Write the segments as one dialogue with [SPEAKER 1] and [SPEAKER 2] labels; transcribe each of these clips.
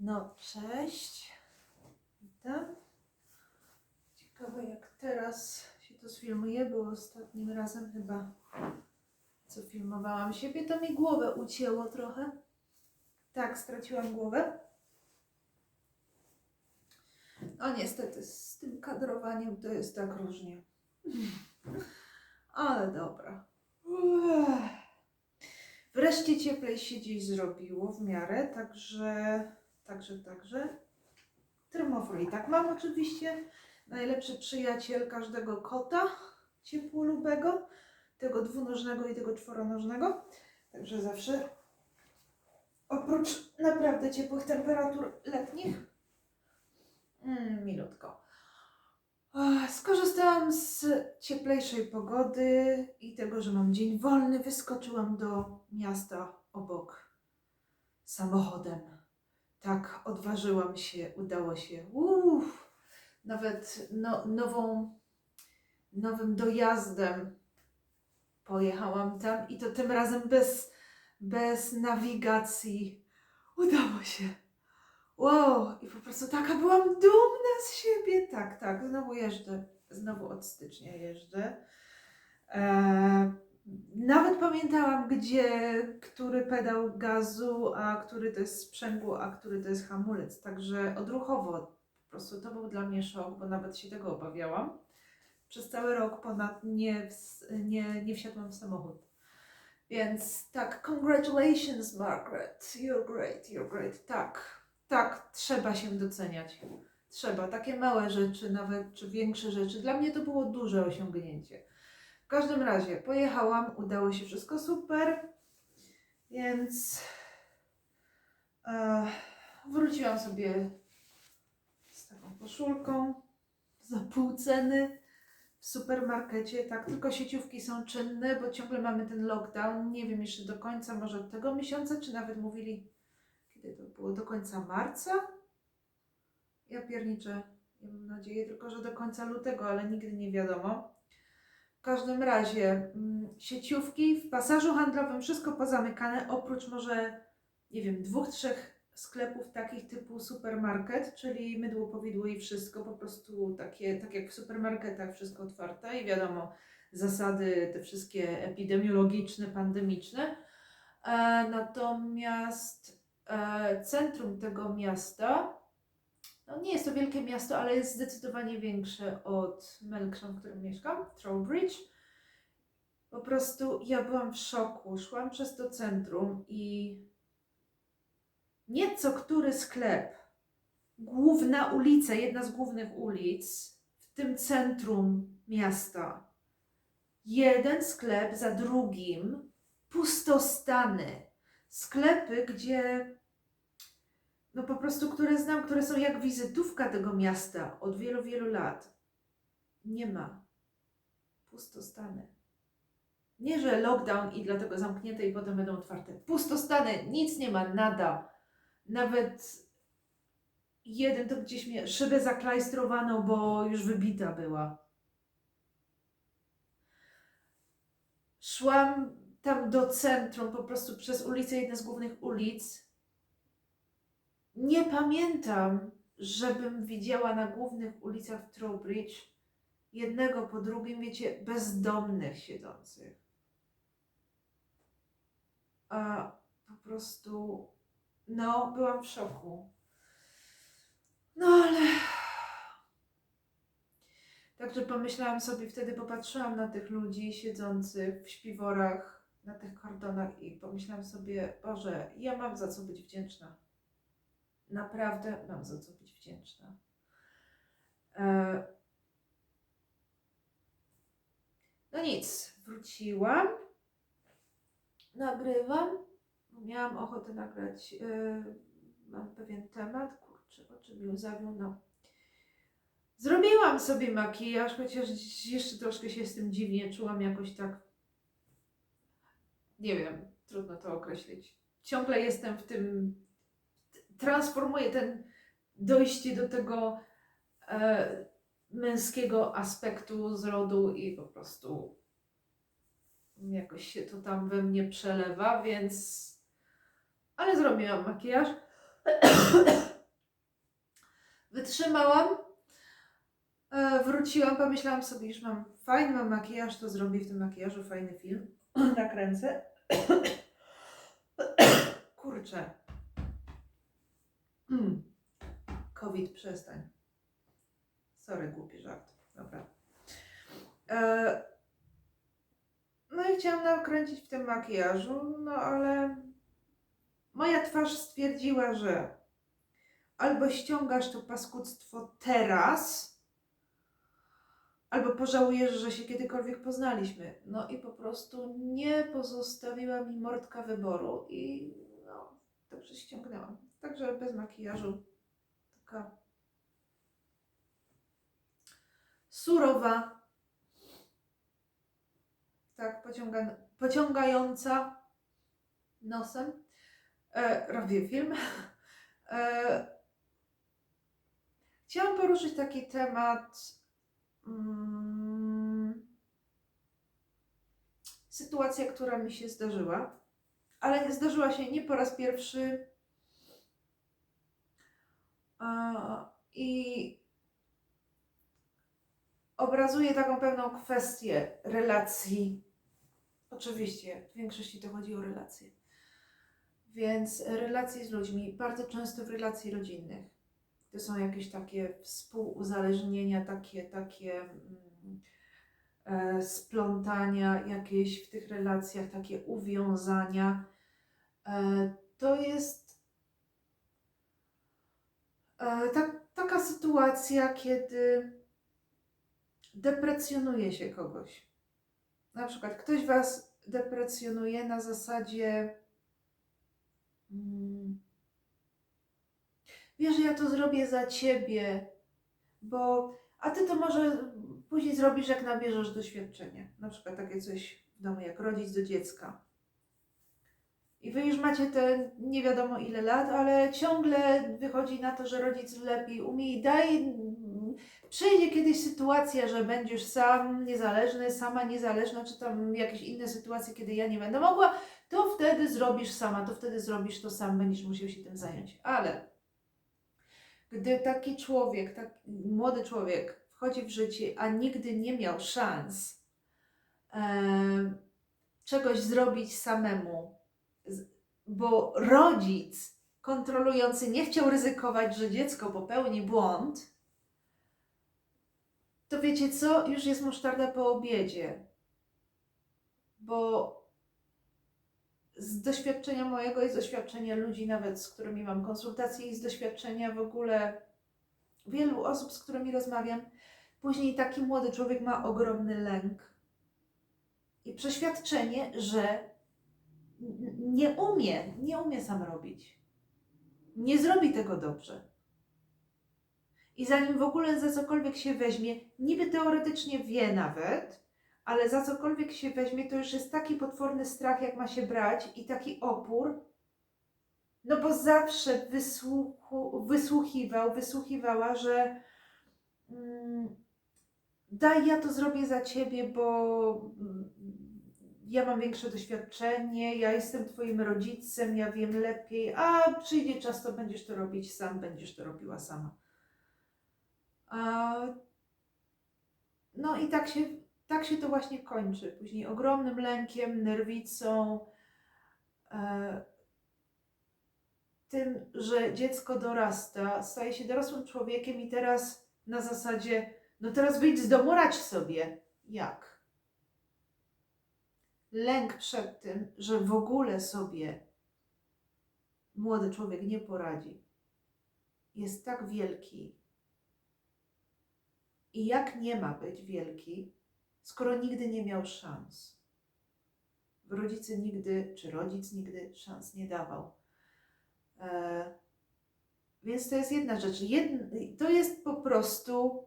[SPEAKER 1] No, cześć. Witam. Ciekawe jak teraz się to sfilmuje, bo ostatnim razem chyba co filmowałam siebie, to mi głowę ucięło trochę. Tak, straciłam głowę. No niestety, z tym kadrowaniem to jest tak różnie. Ale dobra. Uff. Wreszcie cieplej się dziś zrobiło w miarę, także, także, także. Termofor i tak mam oczywiście. Najlepszy przyjaciel każdego kota ciepłolubego, tego dwunożnego i tego czworonożnego. Także zawsze oprócz naprawdę ciepłych temperatur letnich, mm, milutko. Skorzystałam z cieplejszej pogody i tego, że mam dzień wolny. Wyskoczyłam do miasta obok samochodem. Tak, odważyłam się, udało się. Uff, nawet no, nową, nowym dojazdem pojechałam tam i to tym razem bez, bez nawigacji. Udało się. Wow, i po prostu taka byłam dumna z siebie. Tak, tak, znowu jeżdżę. Znowu od stycznia jeżdżę. Eee, nawet pamiętałam, gdzie, który pedał gazu, a który to jest sprzęgło, a który to jest hamulec. Także odruchowo po prostu to był dla mnie szok, bo nawet się tego obawiałam. Przez cały rok ponad nie, nie, nie wsiadłam w samochód. Więc tak, congratulations Margaret, you're great, you're great. Tak, tak, trzeba się doceniać. Trzeba. Takie małe rzeczy, nawet czy większe rzeczy. Dla mnie to było duże osiągnięcie. Każdym razie pojechałam, udało się wszystko super, więc e, wróciłam sobie z taką koszulką za pół ceny w supermarkecie. Tak, tylko sieciówki są czynne, bo ciągle mamy ten lockdown. Nie wiem jeszcze do końca, może od tego miesiąca, czy nawet mówili kiedy to było? Do końca marca? Ja pierniczę. Ja mam nadzieję tylko, że do końca lutego, ale nigdy nie wiadomo. W każdym razie mm, sieciówki w pasażu handlowym wszystko pozamykane, oprócz może, nie wiem, dwóch, trzech sklepów takich typu supermarket, czyli mydło, powidło i wszystko, po prostu takie, tak jak w supermarketach, wszystko otwarte i wiadomo, zasady te wszystkie epidemiologiczne, pandemiczne. E, natomiast e, centrum tego miasta, no nie jest to wielkie miasto, ale jest zdecydowanie większe od Melksham, w którym mieszkam, Trowbridge. Po prostu ja byłam w szoku. Szłam przez to centrum i nieco który sklep, główna ulica, jedna z głównych ulic w tym centrum miasta, jeden sklep za drugim, pustostany. Sklepy, gdzie no po prostu, które znam, które są jak wizytówka tego miasta od wielu, wielu lat. Nie ma. Pustostany. Nie, że lockdown i dlatego zamknięte i potem będą otwarte. Pustostany, nic nie ma, nada. Nawet jeden to gdzieś mnie szybę zaklajstrowano, bo już wybita była. Szłam tam do centrum, po prostu przez ulicę, jedna z głównych ulic. Nie pamiętam, żebym widziała na głównych ulicach Trowbridge jednego po drugim, wiecie, bezdomnych siedzących. A po prostu, no, byłam w szoku. No ale. Także pomyślałam sobie, wtedy popatrzyłam na tych ludzi siedzących w śpiworach, na tych kordonach i pomyślałam sobie, Boże, ja mam za co być wdzięczna. Naprawdę mam za co być wdzięczna. E... No nic, wróciłam, nagrywam. Miałam ochotę nagrać, e, mam pewien temat, kurczę, o ją zawił, no. Zrobiłam sobie makijaż, chociaż jeszcze troszkę się z tym dziwnie czułam, jakoś tak, nie wiem, trudno to określić. Ciągle jestem w tym, transformuję ten dojście do tego e, męskiego aspektu z rodu i po prostu jakoś się to tam we mnie przelewa, więc. Ale zrobiłam makijaż. Wytrzymałam. E, Wróciłam, pomyślałam sobie, już mam fajny mam makijaż, to zrobię w tym makijażu fajny film. Nakręcę. Kurczę. Mm. COVID, przestań. Sorry, głupi żart. Dobra. E, no i chciałam nakręcić w tym makijażu, no ale moja twarz stwierdziła, że albo ściągasz to paskudztwo teraz, albo pożałujesz, że się kiedykolwiek poznaliśmy. No i po prostu nie pozostawiła mi mordka wyboru i no, dobrze ściągnęłam. Także bez makijażu. Taka surowa, tak, pociąga, pociągająca nosem. E, robię film. E, chciałam poruszyć taki temat. Mm, sytuacja, która mi się zdarzyła, ale zdarzyła się nie po raz pierwszy. I obrazuje taką pewną kwestię relacji. Oczywiście, w większości to chodzi o relacje. Więc relacje z ludźmi, bardzo często w relacji rodzinnych. To są jakieś takie współuzależnienia, takie, takie mm, e, splątania jakieś w tych relacjach, takie uwiązania. E, to jest e, tak, taka sytuacja, kiedy deprecjonuje się kogoś. Na przykład ktoś was deprecjonuje na zasadzie mm, wiesz, ja to zrobię za ciebie, bo a ty to może później zrobisz, jak nabierzesz doświadczenia. Na przykład takie coś w domu, jak rodzic do dziecka. I wy już macie te nie wiadomo ile lat, ale ciągle wychodzi na to, że rodzic lepiej umie i daj. Przyjdzie kiedyś sytuacja, że będziesz sam niezależny, sama niezależna, czy tam jakieś inne sytuacje, kiedy ja nie będę mogła, to wtedy zrobisz sama, to wtedy zrobisz to sam, będziesz musiał się tym zająć. Ale gdy taki człowiek, taki młody człowiek wchodzi w życie, a nigdy nie miał szans e, czegoś zrobić samemu, bo rodzic kontrolujący nie chciał ryzykować, że dziecko popełni błąd, to wiecie co? Już jest musztarda po obiedzie. Bo z doświadczenia mojego i z doświadczenia ludzi, nawet z którymi mam konsultacje, i z doświadczenia w ogóle wielu osób, z którymi rozmawiam, później taki młody człowiek ma ogromny lęk i przeświadczenie, że nie umie, nie umie sam robić. Nie zrobi tego dobrze. I zanim w ogóle za cokolwiek się weźmie, niby teoretycznie wie nawet, ale za cokolwiek się weźmie, to już jest taki potworny strach, jak ma się brać i taki opór. No bo zawsze wysłuchu, wysłuchiwał, wysłuchiwała, że mm, daj, ja to zrobię za ciebie, bo mm, ja mam większe doświadczenie, ja jestem twoim rodzicem, ja wiem lepiej, a przyjdzie czas, to będziesz to robić sam, będziesz to robiła sama. A, no i tak się, tak się to właśnie kończy. Później ogromnym lękiem, nerwicą, e, tym, że dziecko dorasta, staje się dorosłym człowiekiem i teraz na zasadzie, no teraz wyjdź z domu, radź sobie. Jak? Lęk przed tym, że w ogóle sobie młody człowiek nie poradzi, jest tak wielki. I jak nie ma być wielki, skoro nigdy nie miał szans? Rodzice nigdy, czy rodzic nigdy szans nie dawał. E, więc to jest jedna rzecz. To jest po prostu.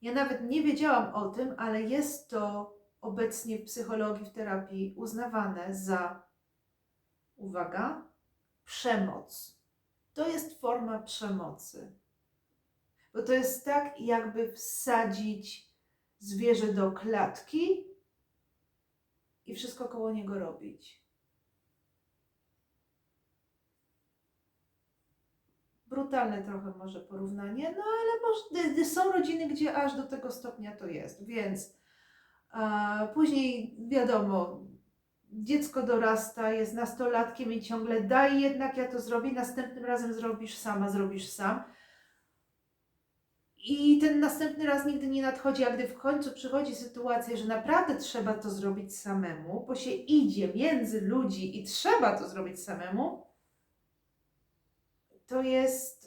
[SPEAKER 1] Ja nawet nie wiedziałam o tym, ale jest to obecnie w psychologii, w terapii uznawane za, uwaga, przemoc. To jest forma przemocy. Bo to jest tak, jakby wsadzić zwierzę do klatki i wszystko koło niego robić. brutalne trochę może porównanie, no ale może, są rodziny, gdzie aż do tego stopnia to jest, więc później wiadomo, dziecko dorasta, jest nastolatkiem i ciągle daj jednak ja to zrobię, następnym razem zrobisz sama, zrobisz sam. I ten następny raz nigdy nie nadchodzi, a gdy w końcu przychodzi sytuacja, że naprawdę trzeba to zrobić samemu, bo się idzie między ludzi i trzeba to zrobić samemu, to jest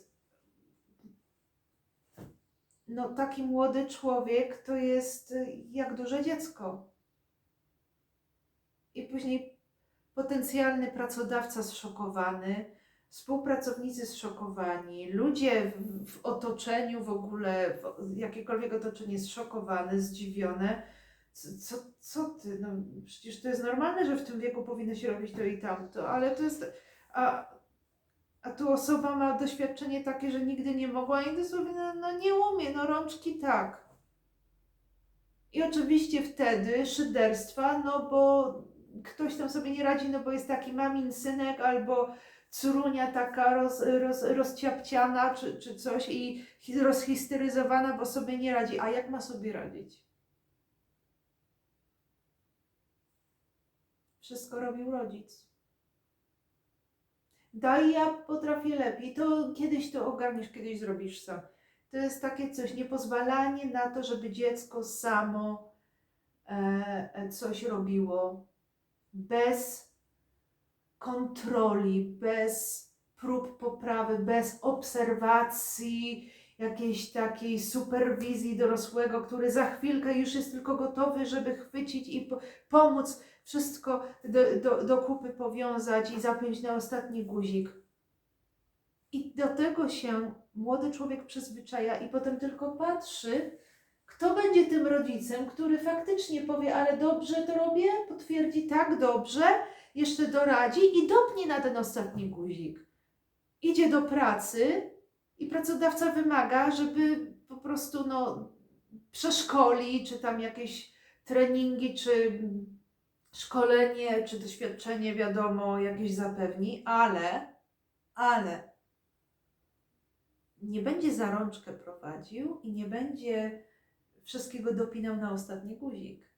[SPEAKER 1] no taki młody człowiek to jest y, jak duże dziecko. I później potencjalny pracodawca zszokowany, współpracownicy zszokowani, ludzie w, w otoczeniu w ogóle, w jakiekolwiek otoczenie zszokowane, zdziwione. Co, co, co ty? No, przecież to jest normalne, że w tym wieku powinno się robić to i tamto, ale to jest. A, a tu osoba ma doświadczenie takie, że nigdy nie mogła i dosłownie no, no nie umie, no rączki tak. I oczywiście wtedy szyderstwa, no bo ktoś tam sobie nie radzi, no bo jest taki mamin synek albo córunia taka roz, roz, rozciapciana czy, czy coś i hi- rozhisteryzowana, bo sobie nie radzi. A jak ma sobie radzić? Wszystko robił rodzic. Daj, ja potrafię lepiej. To kiedyś to ogarniesz, kiedyś zrobisz sam. To jest takie coś, niepozwalanie na to, żeby dziecko samo e, e, coś robiło bez kontroli, bez prób poprawy, bez obserwacji, jakiejś takiej superwizji dorosłego, który za chwilkę już jest tylko gotowy, żeby chwycić i po, pomóc wszystko do, do, do kupy powiązać i zapiąć na ostatni guzik. I do tego się młody człowiek przyzwyczaja i potem tylko patrzy, kto będzie tym rodzicem, który faktycznie powie, ale dobrze to robię, potwierdzi tak, dobrze, jeszcze doradzi i dopnie na ten ostatni guzik. Idzie do pracy i pracodawca wymaga, żeby po prostu no, przeszkoli, czy tam jakieś treningi, czy szkolenie, czy doświadczenie, wiadomo, jakieś zapewni, ale, ale nie będzie za rączkę prowadził i nie będzie wszystkiego dopinał na ostatni guzik.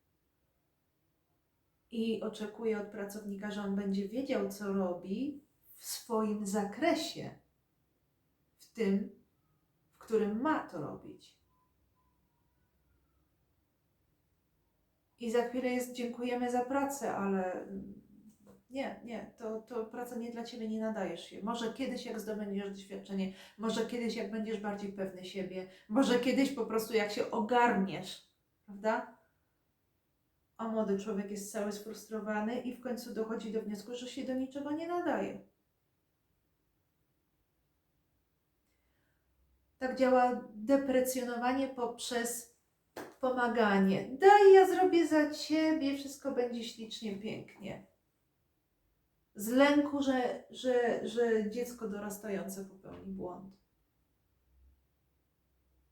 [SPEAKER 1] I oczekuje od pracownika, że on będzie wiedział, co robi w swoim zakresie, w tym, w którym ma to robić. I za chwilę jest dziękujemy za pracę, ale nie, nie, to, to praca nie dla Ciebie, nie nadajesz się. Może kiedyś jak zdobędziesz doświadczenie, może kiedyś jak będziesz bardziej pewny siebie, może kiedyś po prostu jak się ogarniesz, prawda? A młody człowiek jest cały sfrustrowany i w końcu dochodzi do wniosku, że się do niczego nie nadaje. Tak działa deprecjonowanie poprzez pomaganie. Daj, ja zrobię za ciebie, wszystko będzie ślicznie, pięknie. Z lęku, że, że, że dziecko dorastające popełni błąd.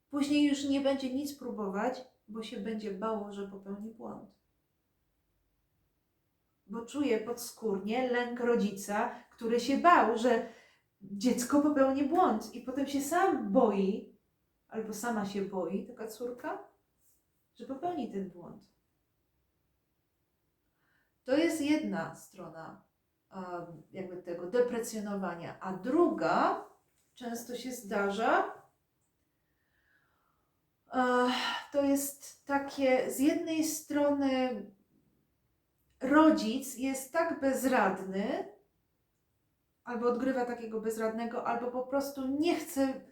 [SPEAKER 1] Później już nie będzie nic próbować, bo się będzie bało, że popełni błąd. Bo czuje podskórnie lęk rodzica, który się bał, że dziecko popełni błąd i potem się sam boi, albo sama się boi, taka córka, że popełni ten błąd. To jest jedna strona jakby tego deprecjonowania, a druga często się zdarza, uh, to jest takie z jednej strony rodzic jest tak bezradny, albo odgrywa takiego bezradnego, albo po prostu nie chce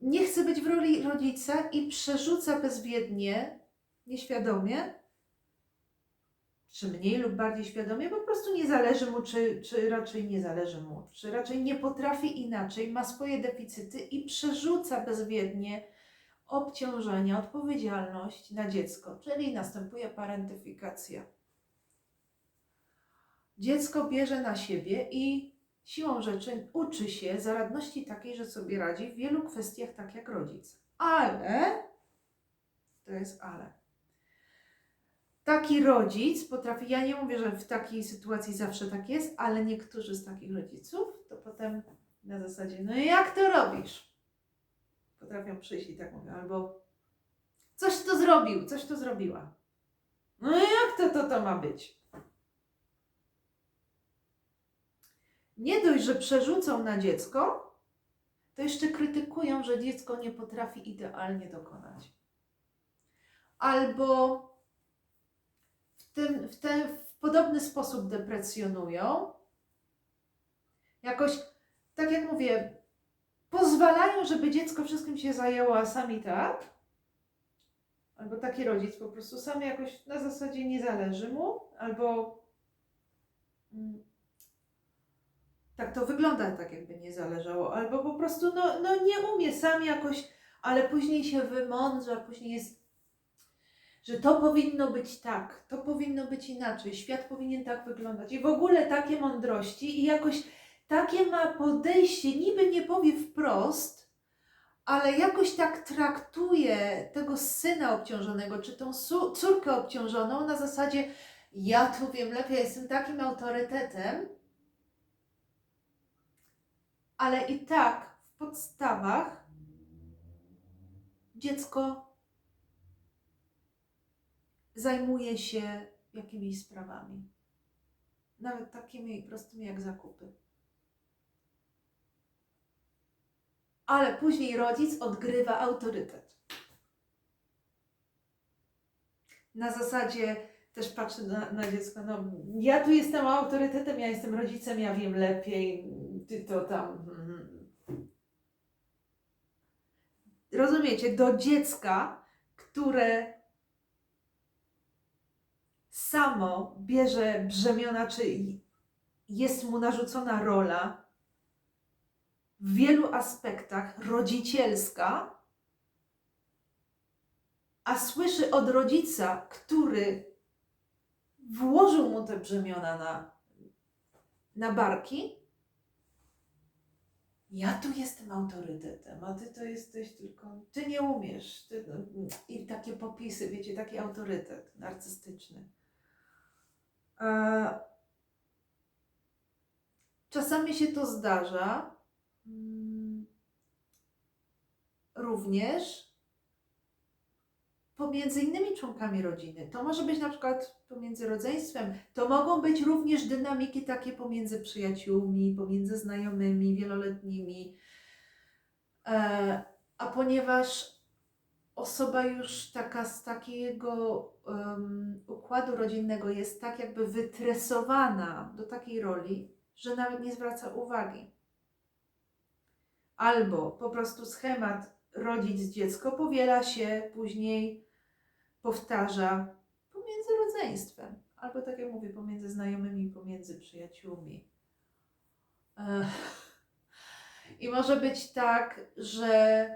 [SPEAKER 1] nie chce być w roli rodzica i przerzuca bezwiednie, nieświadomie, czy mniej lub bardziej świadomie, po prostu nie zależy mu, czy, czy raczej nie zależy mu, czy raczej nie potrafi inaczej, ma swoje deficyty i przerzuca bezwiednie obciążenia, odpowiedzialność na dziecko, czyli następuje parentyfikacja. Dziecko bierze na siebie i siłą rzeczy uczy się zaradności takiej, że sobie radzi w wielu kwestiach tak jak rodzic. Ale, to jest ale. Taki rodzic potrafi, ja nie mówię, że w takiej sytuacji zawsze tak jest, ale niektórzy z takich rodziców to potem Na zasadzie, no jak to robisz? Potrafią przyjść i tak mówią, albo coś to zrobił, coś to zrobiła. No jak to, to, to ma być? Nie dość, że przerzucą na dziecko, to jeszcze krytykują, że dziecko nie potrafi idealnie dokonać. Albo w, tym, w ten w podobny sposób deprecjonują. Jakoś, tak jak mówię, pozwalają, żeby dziecko wszystkim się zajęło, a sami tak. Albo taki rodzic po prostu sam jakoś na zasadzie nie zależy mu, albo mm, tak to wygląda, tak jakby nie zależało, albo po prostu no, no nie umie sam jakoś, ale później się wymądrza, później jest, że to powinno być tak, to powinno być inaczej, świat powinien tak wyglądać. I w ogóle takie mądrości i jakoś takie ma podejście, niby nie powie wprost, ale jakoś tak traktuje tego syna obciążonego, czy tą córkę obciążoną na zasadzie ja tu wiem lepiej, jestem takim autorytetem, ale i tak w podstawach dziecko zajmuje się jakimiś sprawami. Nawet takimi prostymi jak zakupy. Ale później rodzic odgrywa autorytet. Na zasadzie też patrzy na, na dziecko, no ja tu jestem autorytetem, ja jestem rodzicem, ja wiem lepiej, ty to tam. Rozumiecie, do dziecka, które samo bierze brzemiona, czy jest mu narzucona rola w wielu aspektach rodzicielska, a słyszy od rodzica, który włożył mu te brzemiona na, na barki, ja tu jestem autorytetem, a ty to jesteś tylko, ty nie umiesz. Ty, no, I takie popisy, wiecie, taki autorytet narcystyczny. Czasami się to zdarza. mm, Również pomiędzy innymi członkami rodziny. To może być na przykład pomiędzy rodzeństwem. To mogą być również dynamiki takie pomiędzy przyjaciółmi, pomiędzy znajomymi, wieloletnimi. E, a ponieważ osoba już taka z takiego em, układu rodzinnego jest tak jakby wytresowana do takiej roli, że nawet nie zwraca uwagi. Albo po prostu schemat rodzic-dziecko powiela się później powtarza pomiędzy rodzeństwem, albo tak jak mówię, pomiędzy znajomymi, pomiędzy przyjaciółmi. I może być tak, że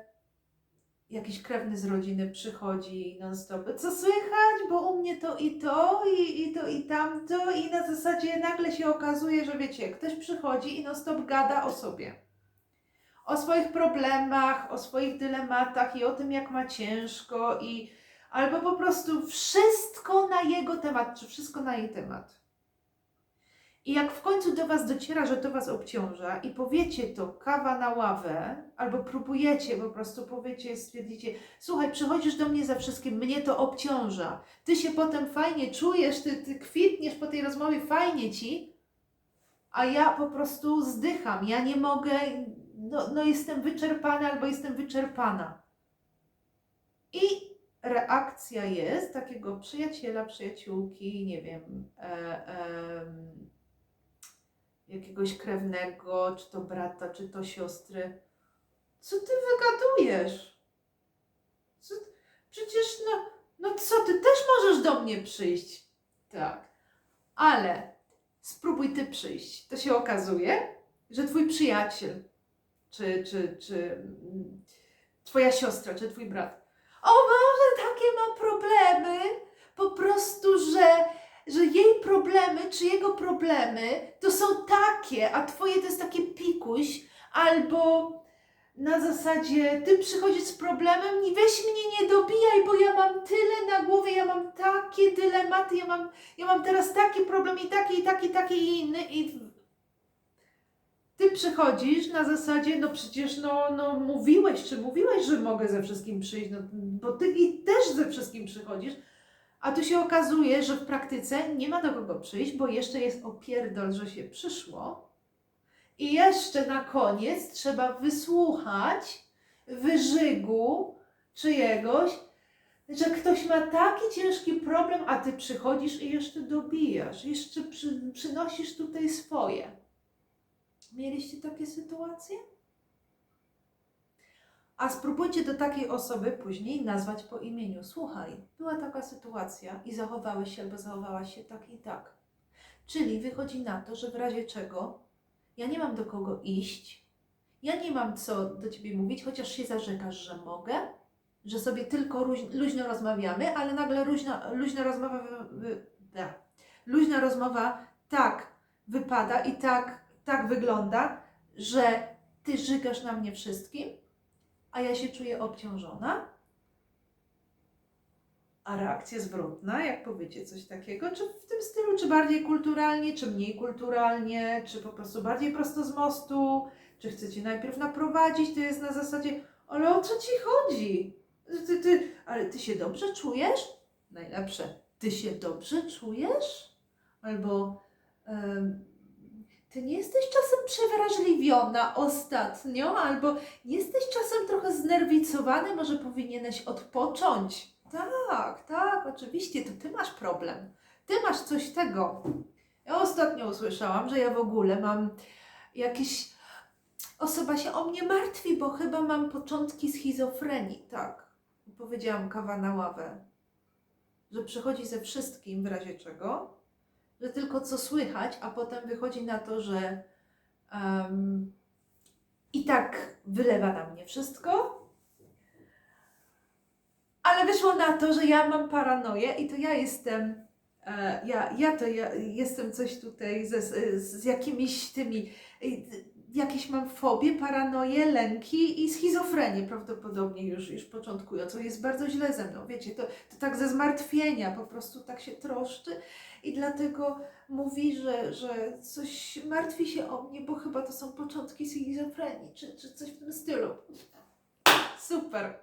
[SPEAKER 1] jakiś krewny z rodziny przychodzi non stop, co słychać, bo u mnie to i to, i, i to i tamto, i na zasadzie nagle się okazuje, że wiecie, ktoś przychodzi i non stop gada o sobie. O swoich problemach, o swoich dylematach i o tym, jak ma ciężko, i albo po prostu wszystko na jego temat, czy wszystko na jej temat. I jak w końcu do Was dociera, że to Was obciąża i powiecie to kawa na ławę, albo próbujecie po prostu, powiecie, stwierdzicie, słuchaj, przychodzisz do mnie za wszystkim, mnie to obciąża. Ty się potem fajnie czujesz, ty, ty kwitniesz po tej rozmowie, fajnie Ci, a ja po prostu zdycham, ja nie mogę, no, no jestem wyczerpana albo jestem wyczerpana. I reakcja jest takiego przyjaciela, przyjaciółki, nie wiem, e, em, jakiegoś krewnego, czy to brata, czy to siostry. Co ty wygadujesz? Co, przecież no, no co, ty też możesz do mnie przyjść. Tak, ale spróbuj ty przyjść. To się okazuje, że twój przyjaciel, czy, czy, czy mm, twoja siostra, czy twój brat, o ma problemy, po prostu, że, że jej problemy, czy jego problemy to są takie, a twoje to jest takie pikuś, albo na zasadzie ty przychodzisz z problemem i weź mnie nie dobijaj, bo ja mam tyle na głowie, ja mam takie dylematy, ja mam, ja mam teraz taki problem i taki, i taki, taki i inny i ty przychodzisz na zasadzie, no przecież no, no mówiłeś, czy mówiłeś, że mogę ze wszystkim przyjść, no, bo ty i też ze wszystkim przychodzisz, a tu się okazuje, że w praktyce nie ma do kogo przyjść, bo jeszcze jest opierdol, że się przyszło i jeszcze na koniec trzeba wysłuchać wyżygu czyjegoś, że ktoś ma taki ciężki problem, a ty przychodzisz i jeszcze dobijasz, jeszcze przy, przynosisz tutaj swoje. Mieliście takie sytuacje? A spróbujcie do takiej osoby później nazwać po imieniu. Słuchaj, była taka sytuacja i zachowałeś się albo zachowałaś się tak i tak. Czyli wychodzi na to, że w razie czego ja nie mam do kogo iść, ja nie mam co do ciebie mówić, chociaż się zarzekasz, że mogę, że sobie tylko luź- luźno rozmawiamy, ale nagle luźna, luźna rozmowa luźna rozmowa tak wypada i tak, tak wygląda, że ty żygasz na mnie wszystkim, a ja się czuję obciążona. A reakcja zwrotna, jak powiecie coś takiego, czy w tym stylu, czy bardziej kulturalnie, czy mniej kulturalnie, czy po prostu bardziej prosto z mostu, czy chcecie najpierw naprowadzić, to jest na zasadzie, ale o co ci chodzi? Ty, ty, ale ty się dobrze czujesz? Najlepsze, ty się dobrze czujesz? Albo ty nie jesteś czasem przewrażliwiona ostatnio, albo jesteś czasem trochę znerwicowany, może powinieneś odpocząć. Tak, tak, oczywiście, to ty masz problem. Ty masz coś tego. Ja ostatnio usłyszałam, że ja w ogóle mam jakieś. Osoba się o mnie martwi, bo chyba mam początki schizofrenii. Tak, powiedziałam kawa na ławę. Że przychodzi ze wszystkim w razie czego, że tylko co słychać, a potem wychodzi na to, że em, i tak wylewa na mnie wszystko. Ale wyszło na to, że ja mam paranoję i to ja jestem, e, ja, ja to ja jestem coś tutaj ze, z, jakimiś tymi, jakieś mam fobie, paranoje, lęki i schizofrenię prawdopodobnie już, już początkującą. Jest bardzo źle ze mną, wiecie, to, to tak ze zmartwienia, po prostu tak się troszczy i dlatego mówi, że, że coś martwi się o mnie, bo chyba to są początki schizofrenii, czy, czy coś w tym stylu. Super.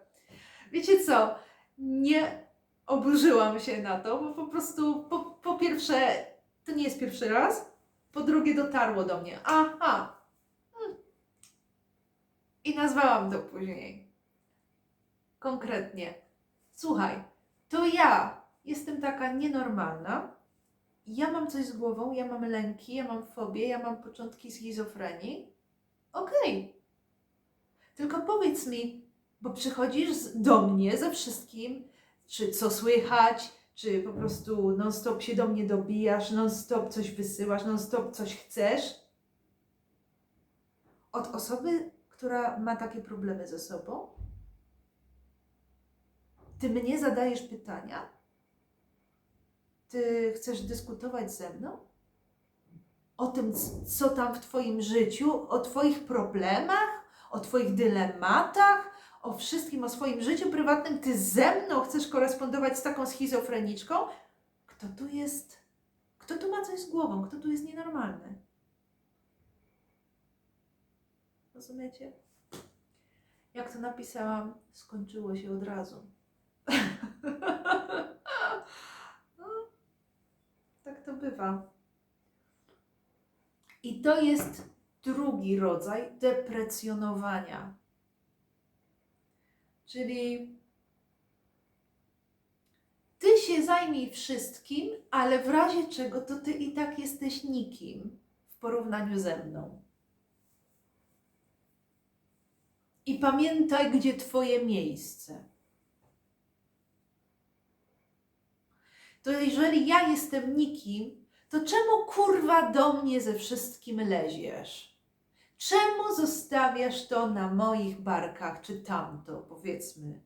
[SPEAKER 1] Wiecie co? Nie oburzyłam się na to, bo po prostu po, po pierwsze, to nie jest pierwszy raz, po drugie dotarło do mnie. Aha. I nazwałam to później. Konkretnie. Słuchaj, to ja jestem taka nienormalna. Ja mam coś z głową, ja mam lęki, ja mam fobię, ja mam początki schizofrenii. Okej. Tylko powiedz mi, bo przychodzisz do mnie ze wszystkim, czy co słychać, czy po prostu non-stop się do mnie dobijasz, non-stop coś wysyłasz, non-stop coś chcesz. Od osoby, która ma takie problemy ze sobą, ty mnie zadajesz pytania, ty chcesz dyskutować ze mną o tym, co tam w Twoim życiu, o Twoich problemach, o Twoich dylematach, o wszystkim, o swoim życiu prywatnym. Ty ze mną chcesz korespondować z taką schizofreniczką? Kto tu jest? Kto tu ma coś z głową? Kto tu jest nienormalny? Rozumiecie? Jak to napisałam, skończyło się od razu. no, tak to bywa. I to jest drugi rodzaj deprecjonowania. Czyli ty się zajmij wszystkim, ale w razie czego to ty i tak jesteś nikim w porównaniu ze mną. I pamiętaj, gdzie twoje miejsce. To jeżeli ja jestem nikim, to czemu kurwa do mnie ze wszystkim leziesz? Czemu zostawiasz to na moich barkach, czy tamto, powiedzmy?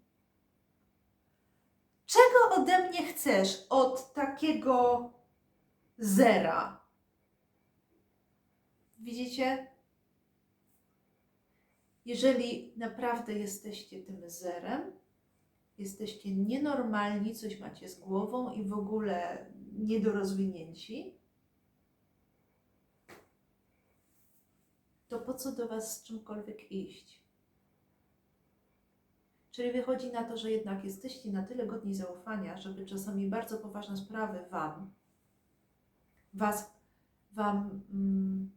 [SPEAKER 1] Czego ode mnie chcesz od takiego zera? Widzicie? Jeżeli naprawdę jesteście tym zerem, jesteście nienormalni, coś macie z głową i w ogóle niedorozwinięci, to po co do Was z czymkolwiek iść? Czyli wychodzi na to, że jednak jesteście na tyle godni zaufania, żeby czasami bardzo poważne sprawy Wam, Was, Wam, mm,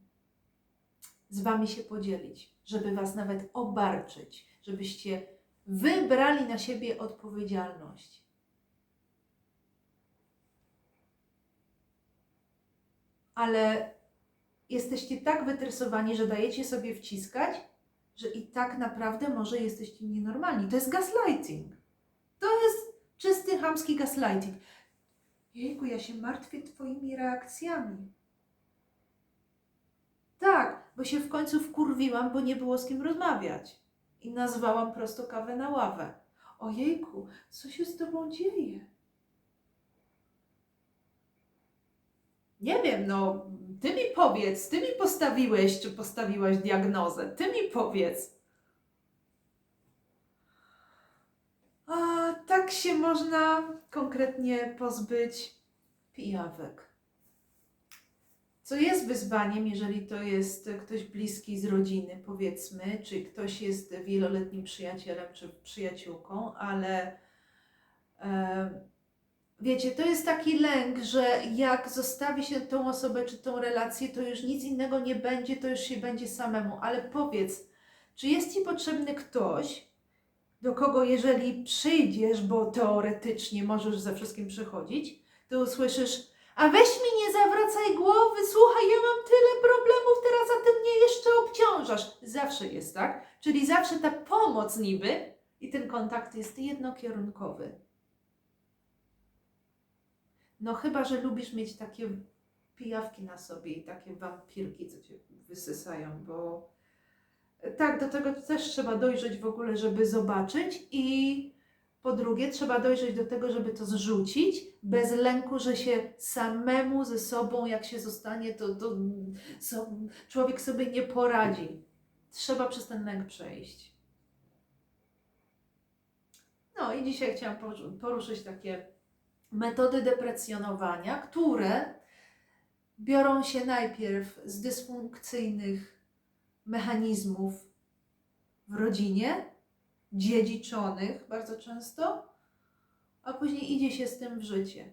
[SPEAKER 1] z Wami się podzielić, żeby Was nawet obarczyć, żebyście wybrali na siebie odpowiedzialność. Ale jesteście tak wytresowani, że dajecie sobie wciskać, że i tak naprawdę może jesteście nienormalni. To jest gaslighting. To jest czysty chamski gaslighting. Jejku, ja się martwię Twoimi reakcjami. Tak, bo się w końcu wkurwiłam, bo nie było z kim rozmawiać. I nazwałam prosto kawę na ławę. Ojejku, co się z Tobą dzieje? Nie wiem, no, ty mi powiedz, ty mi postawiłeś, czy postawiłaś diagnozę, ty mi powiedz. A tak się można konkretnie pozbyć pijawek. Co jest wyzwaniem, jeżeli to jest ktoś bliski z rodziny, powiedzmy, czy ktoś jest wieloletnim przyjacielem czy przyjaciółką, ale e, wiecie, to jest taki lęk, że jak zostawi się tą osobę czy tą relację, to już nic innego nie będzie, to już się będzie samemu. Ale powiedz, czy jest ci potrzebny ktoś, do kogo jeżeli przyjdziesz, bo teoretycznie możesz ze wszystkim przychodzić, to usłyszysz, a weź mi zawracaj głowy, słuchaj, ja mam tyle problemów, teraz a ty mnie jeszcze obciążasz. Zawsze jest tak, czyli zawsze ta pomoc niby i ten kontakt jest jednokierunkowy. No chyba, że lubisz mieć takie pijawki na sobie i takie wampirki, co cię wysysają, bo tak, do tego też trzeba dojrzeć w ogóle, żeby zobaczyć i po drugie, trzeba dojrzeć do tego, żeby to zrzucić, bez lęku, że się samemu ze sobą, jak się zostanie, to, to so, człowiek sobie nie poradzi. Trzeba przez ten lęk przejść. No i dzisiaj chciałam poru- poruszyć takie metody deprecjonowania, które biorą się najpierw z dysfunkcyjnych mechanizmów w rodzinie, dziedziczonych bardzo często, a później idzie się z tym w życie.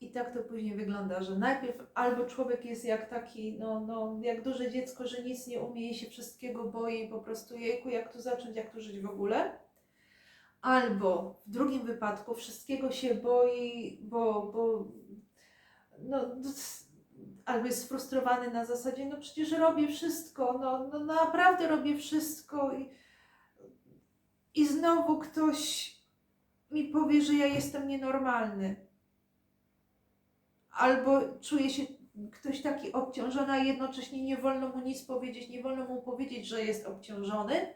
[SPEAKER 1] I tak to później wygląda, że najpierw albo człowiek jest jak taki, no, no, jak duże dziecko, że nic nie umie i się wszystkiego boi i po prostu jejku, jak tu zacząć, jak tu żyć w ogóle. Albo w drugim wypadku wszystkiego się boi, bo, bo no, albo jest sfrustrowany na zasadzie, no przecież robię wszystko, no, no naprawdę robię wszystko i, i znowu ktoś mi powie, że ja jestem nienormalny. Albo czuję się ktoś taki obciążony, a jednocześnie nie wolno mu nic powiedzieć, nie wolno mu powiedzieć, że jest obciążony,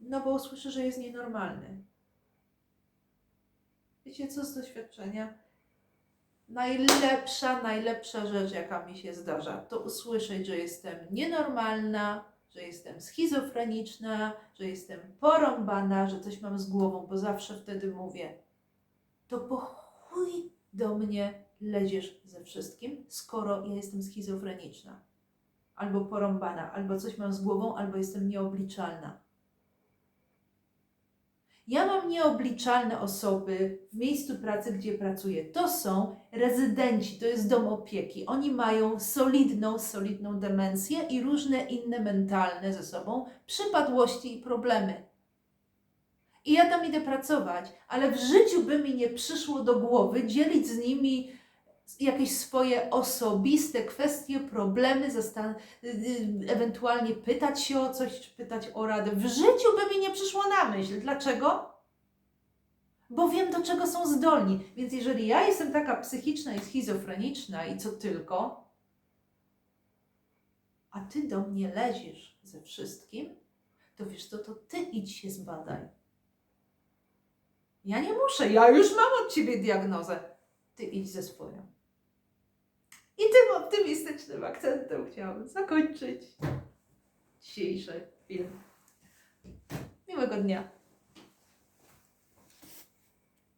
[SPEAKER 1] no bo usłyszy, że jest nienormalny. Wiecie co z doświadczenia? Najlepsza, najlepsza rzecz, jaka mi się zdarza, to usłyszeć, że jestem nienormalna, że jestem schizofreniczna, że jestem porąbana, że coś mam z głową, bo zawsze wtedy mówię, to po chuj do mnie leziesz ze wszystkim, skoro ja jestem schizofreniczna. Albo porąbana, albo coś mam z głową, albo jestem nieobliczalna. Ja mam nieobliczalne osoby w miejscu pracy, gdzie pracuję. To są rezydenci, to jest dom opieki. Oni mają solidną, solidną demencję i różne inne mentalne ze sobą przypadłości i problemy. I ja tam idę pracować, ale w życiu by mi nie przyszło do głowy dzielić z nimi jakieś swoje osobiste kwestie, problemy, y, y, ewentualnie pytać się o coś, czy pytać o radę. W życiu by mi nie przyszło na myśl. Dlaczego? Bo wiem, do czego są zdolni. Więc jeżeli ja jestem taka psychiczna i schizofreniczna i co tylko, a ty do mnie leziesz ze wszystkim, to wiesz co, to ty idź się zbadaj. Ja nie muszę, ja już mam od ciebie diagnozę. Ty idź ze swoją. I tym optymistycznym akcentem chciałam zakończyć dzisiejszy film. Miłego dnia.